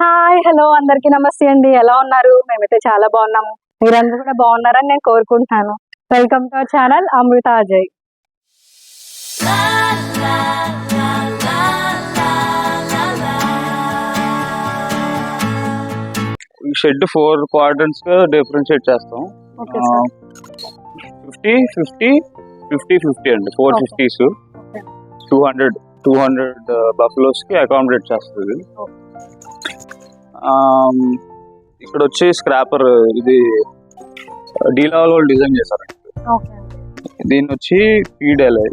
Hi hello అందరికీ నమస్తే అండి. ఎలా ఉన్నారు? మేమైతే చాలా బాగున్నాము. మీరందరూ కూడా బాగున్నారని నేను కోరుకుంటున్నాను. Welcome to our channel Amrutha Ajay shed four క్వాడ్రంట్స్గా differentiate చేస్తాం. ఫిఫ్టీ ఫిఫ్టీ ఫిఫ్టీ ఫిఫ్టీ అండి. Four. Fifties two hundred two hundred బఫలోస్కి accommodate చేస్తుంది. ఇక్కడ వచ్చి స్క్రాపర్ ఇది డీలా వాళ్ళు డిజైన్ చేశారు. దీన్ని వచ్చి పీడేలే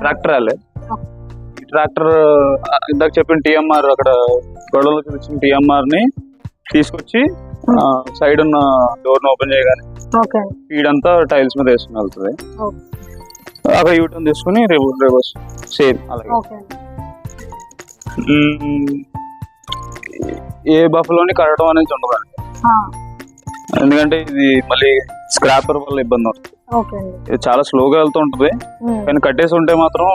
ట్రాక్టర్ అలే ఈ ట్రాక్టర్ ఇందాక చెప్పిన టిఎంఆర్ అక్కడ గొడవలో చూపించిన టిఎంఆర్ని తీసుకొచ్చి సైడ్ ఉన్న డోర్ని ఓపెన్ చేయగానే ఓకే. స్పీడ్ అంతా టైల్స్ మీద వేసుకుని వెళ్తుంది. అక్కడ యూటర్న్ తీసుకుని రివర్స్ సేమ్ అలాగే. ఏ బఫలోని కడటం అనేది ఉండదు ఎందుకంటే ఇది మళ్ళీ స్క్రాపర్ వల్ల ఇబ్బంది అవుతుంది. అండి. ఇది చాలా స్లోగా వెళ్తూ ఉంటుంది. కానీ కట్టేసి ఉంటే మాత్రం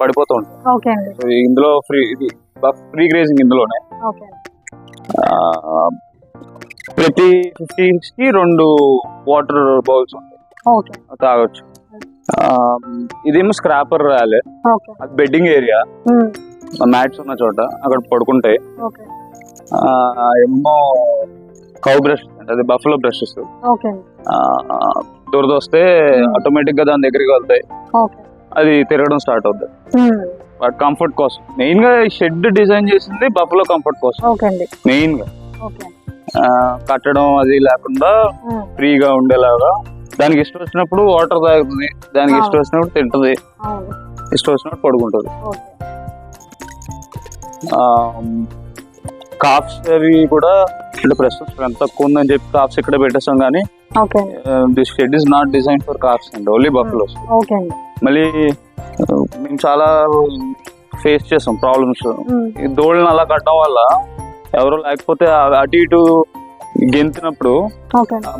పడిపోతూ ఉంటుంది. అండి. ఇందులో ఫ్రీ ఇది ఫ్రీ గ్రేజింగ్ ఇందులోనే. ప్రతి ఫిఫ్టీస్కి రెండు వాటర్ బౌల్స్ ఉంటాయి. తాగొచ్చు. ఇదేమో స్క్రాపర్ రాలే. అది బెడ్డింగ్ ఏరియా మ్యాట్స్ ఉన్న చోట అక్కడ పడుకుంటాయి. ఏమో కౌ బ్రష్ అది బఫలో బ్రషెస్ ఓకే. అండి దురద వస్తే ఆటోమేటిక్గా దాని దగ్గరికి వెళ్తాయి. అది తిరగడం స్టార్ట్ అవుతుంది బట్ కంఫర్ట్ కోసం. మెయిన్గా షెడ్ డిజైన్ చేసింది బఫలో కంఫర్ట్ కోసం. మెయిన్గా. కట్టడం అది లేకుండా ఫ్రీగా ఉండేలాగా. దానికి ఇష్టం వచ్చినప్పుడు వాటర్ తాగుతుంది. దానికి ఆ. ఇష్టం వచ్చినప్పుడు తింటది. ఇష్టం వచ్చినప్పుడు పడుకుంటుంది. కాప్స్ అవి కూడా అంటే ప్రస్తుతం స్ట్రెంత్ తక్కువ ఉందని చెప్పి కాప్స్ ఇక్కడ పెట్టేస్తాం కానీ this shed is not design for calves అండి ఓన్లీ బఫలోస్. ఓకే అండి. మళ్ళీ మేము చాలా ఫేస్ చేసాం ప్రాబ్లమ్స్. ఈ దోళ్ళని అలా కట్టడం వల్ల ఎవరో లేకపోతే అటు ఇటు గెంతినప్పుడు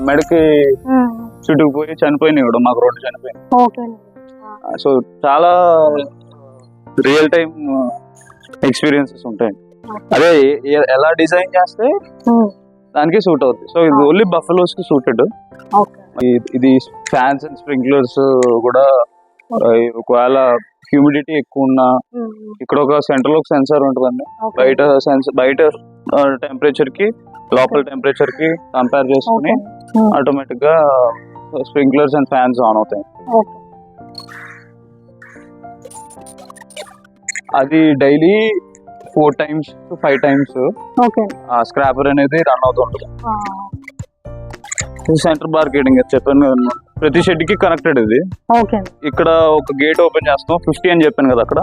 మెడకి చుట్టుకుపోయి చనిపోయినాయి కూడా మాకు రోడ్డు అండి. సో చాలా రియల్ టైం ఎక్స్పీరియన్సెస్ ఉంటాయి అదే ఎలా డిజైన్ చేస్తే దానికి సూట్ అవుతుంది సో ఇది ఓన్లీ బఫలోస్కి సూటెడ్ ఇది ఫ్యాన్స్ అండ్ స్ప్రింక్లర్స్ కూడా ఒకవేళ హ్యూమిడిటీ ఎక్కువ ఉన్నా ఇక్కడ ఒక సెంటర్లో ఒక సెన్సార్ ఉంటుందండి. బయట సెన్స్ బయట టెంపరేచర్కి లోపల టెంపరేచర్కి కంపేర్ చేసుకుని ఆటోమేటిక్గా స్ప్రింక్లర్స్ అండ్ ఫ్యాన్స్ ఆన్ అవుతాయి. అది daily four times five times scraper అనేది రన్ అవుతూ ఉంటుంది. సెంటర్ బార్ గేటింగ్ చెప్పాను కదా ప్రతి షెడ్కి కనెక్టెడ్ ఇది. ఇక్కడ ఒక గేట్ ఓపెన్ చేస్తాం ఫిఫ్టీ అని చెప్పాను కదా అక్కడ.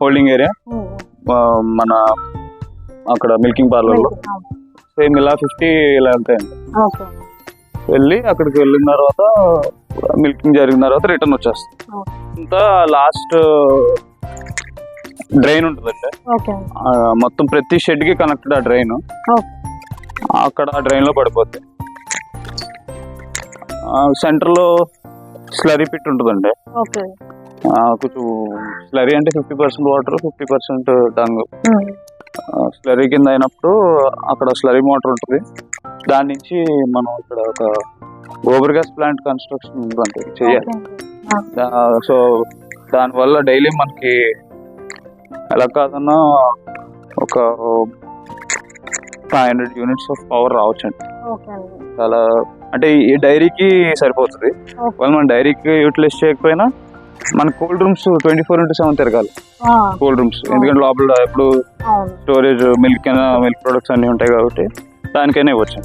హోల్డింగ్ ఏరియా మన అక్కడ మిల్కింగ్ పార్లర్లో. సేమ్ ఇలా ఫిఫ్టీ ఇలా వెళ్తాయండి వెళ్ళి అక్కడికి వెళ్ళిన తర్వాత మిల్కింగ్ జరిగిన తర్వాత రిటర్న్ వచ్చేస్తాం. ఇంకా లాస్ట్ డ్రైన్ ఉంటుందండి. మొత్తం ప్రతి షెడ్కి కనెక్టెడ్ ఆ డ్రైన్. అక్కడ ఆ డ్రైన్లో పడిపోద్ది. సెంటర్లో స్లరీ పిట్ ఉంటుందండి. కొంచెం స్లరీ అంటే fifty percent water fifty percent dung slurry కింద అయినప్పుడు అక్కడ స్లరీ మోటార్ ఉంటుంది. దాని నుంచి మనం ఇక్కడ ఒక గోబర్ గ్యాస్ ప్లాంట్ కన్స్ట్రక్షన్ ఉంటుంది చెయ్యాలి. సో దానివల్ల డైలీ మనకి ఎలా కాదన్నా ఒక five hundred units of power రావచ్చండి. ఓకే అండి. చాలా అంటే ఈ డైరీకి సరిపోతుంది. ఒకవేళ మన డైరీకి యూటిలైజ్ చేయకపోయినా మన cold rooms twenty four into seven తిరగాలి కోల్డ్ రూమ్స్. ఎందుకంటే లోపల ఎప్పుడు అవును. స్టోరేజ్ మిల్క్ అయినా మిల్క్ ప్రొడక్ట్స్ అన్ని ఉంటాయి కాబట్టి దానికైనా ఇవ్వచ్చు.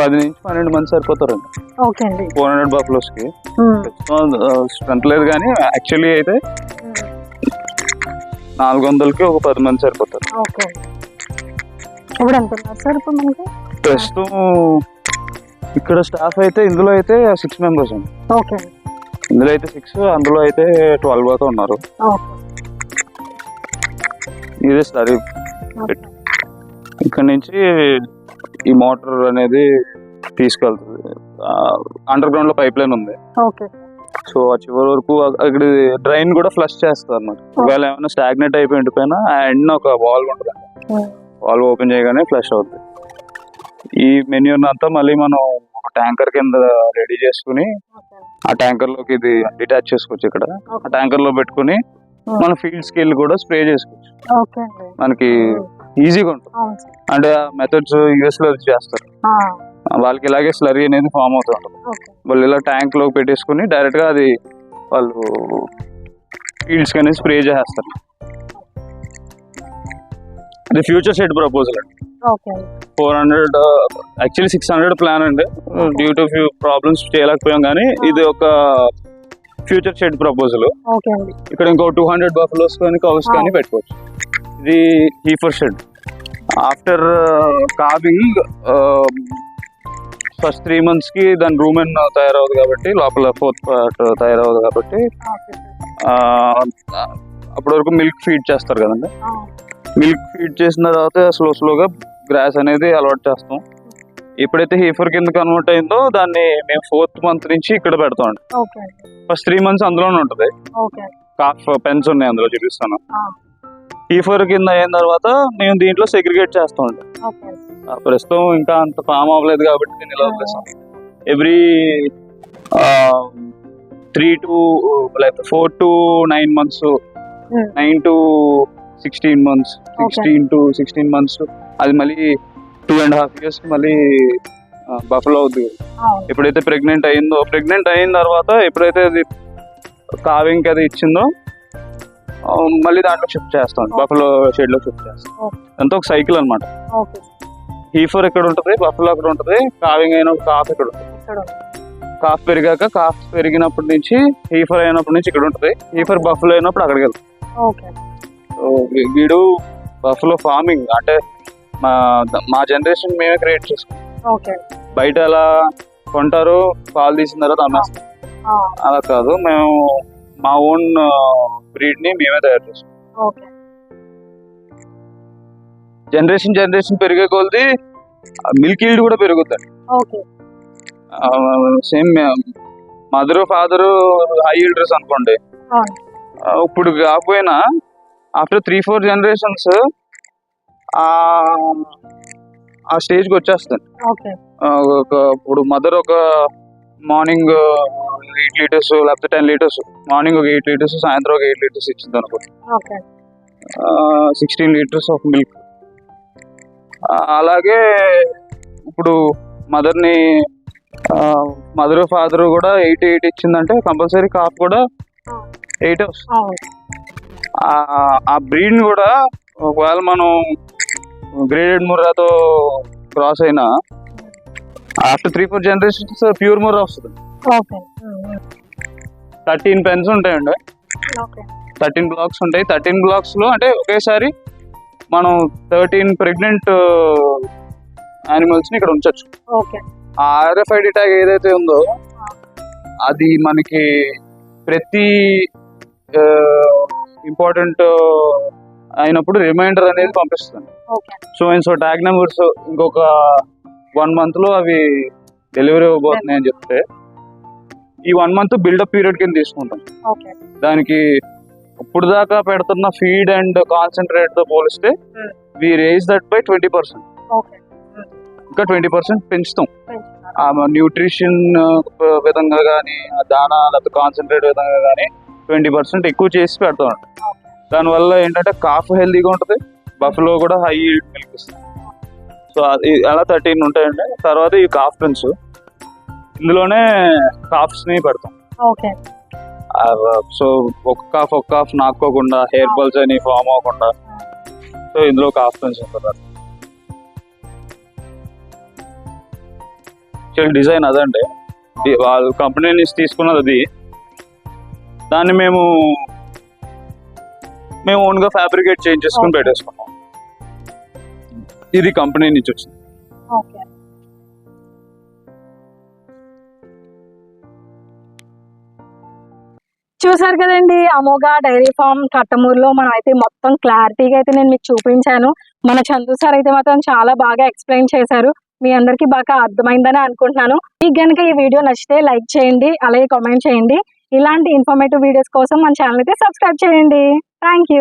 పది నుంచి పన్నెండు మంది సరిపోతారండి. ఓకే అండి. ఫోర్ హండ్రెడ్ బఫ్లోస్కి. స్ట్రెంత్ లేదు కానీ యాక్చువల్లీ అయితే నాలుగు వందలకి ఒక పది మంది సరిపోతారు. ఓకే. ఇప్పుడు ఎంత ఉన్నారు సార్ ఇప్పుడు మనకి? ప్రస్తుతం ఇక్కడ స్టాఫ్ అయితే ఇందులో అయితే సిక్స్ మెంబర్స్ అండి. ఓకే. ఇందులో అయితే సిక్స్ అందులో అయితే ట్వెల్వ్ దాకా ఉన్నారు. ఇదే సరే ఇక్కడ నుంచి ఈ మోటార్ అనేది తీసుకెళ్తుంది. అండర్ గ్రౌండ్లో పైప్ లైన్ ఉంది. ఓకే. సో ఆ చివరి వరకు అక్కడ డ్రైన్ కూడా ఫ్లష్ చేస్తారు అన్నమాట ఒకవేళ ఏమైనా స్టాగ్నెట్ అయిపోయి ఉండిపోయినా ఆ ఎండ్ ఒక వాల్వ్ ఉంటుంది. వాల్వ్ ఓపెన్ చేయగానే ఫ్లష్ అవుతుంది ఈ మెన్యూని అంతా మళ్ళీ మనం ఒక ట్యాంకర్ కింద రెడీ చేసుకుని ఆ ట్యాంకర్లోకి ఇది డిటాచ్ చేసుకోవచ్చు ఇక్కడ. ఆ ట్యాంకర్లో పెట్టుకుని మన ఫీల్డ్స్కి వెళ్ళి కూడా స్ప్రే చేసుకోవచ్చు. అండి. మనకి ఈజీగా ఉంటుంది. అంటే ఆ మెథడ్స్ యూఎస్లో చేస్తారు. వాళ్ళకి ఇలాగే స్లరీ అనేది ఫామ్ అవుతుంది వాళ్ళు ఇలా ట్యాంక్లో పెట్టేసుకుని డైరెక్ట్గా అది వాళ్ళు ఫీల్డ్స్కి అనేది స్ప్రే చేస్తారు ఇది ఫ్యూచర్ సెట్ ప్రపోజల్ అండి. Four hundred actually six hundred plan అండి. డ్యూ టు ఫ్యూ ప్రాబ్లమ్స్ చేయలేకపోయాం కానీ ఇది ఒక ఫ్యూచర్ షెడ్ ప్రపోజల్ ఇక్కడ ఇంకో టూ హండ్రెడ్ బఫలోస్ కానీ కౌస్ కానీ పెట్టుకోవచ్చు. ఇది heifer shed after calving first three మంత్స్కి దాని రూమ్ ఎన్ తయారవుతుంది కాబట్టి లోపల ఫోర్త్ పార్ట్ తయారవుతుంది కాబట్టి అప్పటి వరకు మిల్క్ ఫీడ్ చేస్తారు కదండి. మిల్క్ ఫీడ్ చేసిన తర్వాత స్లో స్లోగా గ్రాస్ అనేది అలవాటు చేస్తాం. ఎప్పుడైతే హీఫర్ కింద కన్వర్ట్ అయిందో దాన్ని మేము ఫోర్త్ మంత్ నుంచి ఇక్కడ పెడతాం అండి. ఫస్ట్ త్రీ మంత్స్ అందులోనే ఉంటుంది. కాఫ్ పెన్స్ ఉన్నాయి అందులో చూపిస్తాను. హీఫర్ కింద అయిన తర్వాత మేము దీంట్లో సెగ్రిగేట్ చేస్తాం ప్రస్తుతం ఇంకా అంత ఫామ్ అవ్వలేదు కాబట్టి దీన్ని ఇలా every three to like four to nine months. Nine to sixteen months sixteen to sixteen months అది మళ్ళీ టూ అండ్ హాఫ్ ఇయర్స్ మళ్ళీ బఫలో అవుద్ది. ఎప్పుడైతే ప్రెగ్నెంట్ అయిందో ప్రెగ్నెంట్ అయిన తర్వాత ఎప్పుడైతే అది కావింగ్ అది ఇచ్చిందో మళ్ళీ దాంట్లో షిఫ్ట్ చేస్తాం. బఫలో షెడ్లో షిఫ్ట్ చేస్తాం. అంతా ఒక సైకిల్ అన్నమాట. ఓకే హీఫర్ ఎక్కడ ఉంటుంది? బఫలో అక్కడ ఉంటుంది. కావింగ్ అయిన కాఫ్ ఇక్కడ ఉంటుంది. ఇక్కడ. కాఫ్ పెరిగాక కాఫ్ పెరిగినప్పటి నుంచి హీఫర్ అయినప్పటి నుంచి ఇక్కడ ఉంటుంది. హీఫర్ బఫలో అయినప్పుడు అక్కడికి వెళ్తాం. వీడు బఫలో ఫార్మింగ్ అంటే మా మా జనరేషన్ మేమే క్రియేట్ చేసుకుంటాం బయట ఎలా కొంటారు పాలు తీసిన తర్వాత అమ్మేస్తాం. అలా కాదు మేము మా ఓన్ బ్రీడ్ని మేమే తయారు ఓకే. జనరేషన్ జనరేషన్ పెరిగే కొలది మిల్క్ ఈల్డ్ కూడా పెరుగుద్ది okay. Same mother father high yielders అనుకోండి. ఇప్పుడు కాకపోయినా ఆఫ్టర్ త్రీ ఫోర్ జనరేషన్స్ ఆ స్టేజ్కి వచ్చేస్తుంది ఇప్పుడు మదర్ ఒక మార్నింగ్ ఎయిట్ లీటర్స్ లేకపోతే టెన్ లీటర్స్ మార్నింగ్ ఒక ఎయిట్ లీటర్స్ సాయంత్రం ఒక ఎయిట్ లీటర్స్ ఇచ్చింది అనుకో సిక్స్టీన్ లీటర్స్ ఆఫ్ మిల్క్. అలాగే ఇప్పుడు మదర్ని మదర్ ఫాదర్ కూడా ఎయిట్ ఎయిట్ ఇచ్చిందంటే కంపల్సరీ కాఫ్ కూడా ఎయిట్ ఆ బ్రీడ్ కూడా ఒకవేళ మనం గ్రేడెడ్ ముర్రాతో క్రాస్ అయినా after three four generations pure Murrah వస్తుంది. థర్టీన్ పెన్స్ ఉంటాయండి. థర్టీన్ బ్లాక్స్ ఉంటాయి. థర్టీన్ బ్లాక్స్లో అంటే ఒకేసారి మనం థర్టీన్ ప్రెగ్నెంట్ యానిమల్స్ని ఇక్కడ ఉంచొచ్చు. ఓకే. ఆ ఆర్ఎఫ్ఐడి ట్యాగ్ ఏదైతే ఉందో అది మనకి ప్రతి ఇంపార్టెంట్ అయినప్పుడు రిమైండర్ అనేది పంపిస్తుంది. So and so tag numbers ఇంకొక వన్ మంత్లో అవి డెలివరీ ఇవ్వబోతున్నాయి అని చెప్తే ఈ వన్ మంత్ బిల్డప్ పీరియడ్ కింద తీసుకుంటాం. దానికి ఇప్పుడు దాకా పెడుతున్న ఫీడ్ అండ్ కాన్సన్ట్రేట్తో పోలిస్తే. We raise that by twenty percent ఇంకా ట్వంటీ పర్సెంట్ పెంచుతాం. న్యూట్రిషన్ విధంగా కానీ ఆ దానా లేకపోతే కాన్సన్ట్రేట్ విధంగా కానీ ట్వంటీ పర్సెంట్ ఎక్కువ చేసి పెడతాం. దానివల్ల ఏంటంటే కాఫ్ హెల్తీగా ఉంటుంది బఫ్లో కూడా హై మిల్క్ ఇస్తుంది. సో అది అలా థర్టీన్ ఉంటాయండి. తర్వాత ఈ కాఫ్ పెన్స్ ఇందులోనే కాఫ్స్ని పెడతాం. ఓకే సో ఒక కాఫ్ ఒక కాఫ్ నాక్కోకుండా హెయిర్ బాల్స్ అని ఫామ్ అవ్వకుండా సో ఇందులో కాఫ్ పెన్స్ ఉంటుంది డిజైన్ అదండి వాళ్ళ కంపెనీ నుంచి తీసుకున్నది అది. దాన్ని మేము మేము ఓన్గా ఫ్యాబ్రికేట్ చేంజ్ చేసుకుని Okay. పెట్టేసుకున్నాం. ఇది కంపెనీ నుంచి వచ్చింది. చూసారు కదండి. అమోగా డైరీ ఫామ్ కట్టమూరులో మనం అయితే మొత్తం క్లారిటీగా అయితే నేను మీకు చూపించాను. మన చందు సార్ అయితే మాత్రం చాలా బాగా ఎక్స్ప్లెయిన్ చేశారు. మీ అందరికీ బాగా అర్థమైందని అనుకుంటున్నాను. మీకు కనుక ఈ వీడియో నచ్చితే లైక్ చేయండి అలాగే కామెంట్ చేయండి. ఇలాంటి ఇన్ఫర్మేటివ్ వీడియోస్ కోసం మన ఛానల్ అయితే సబ్స్క్రైబ్ చేయండి. థ్యాంక్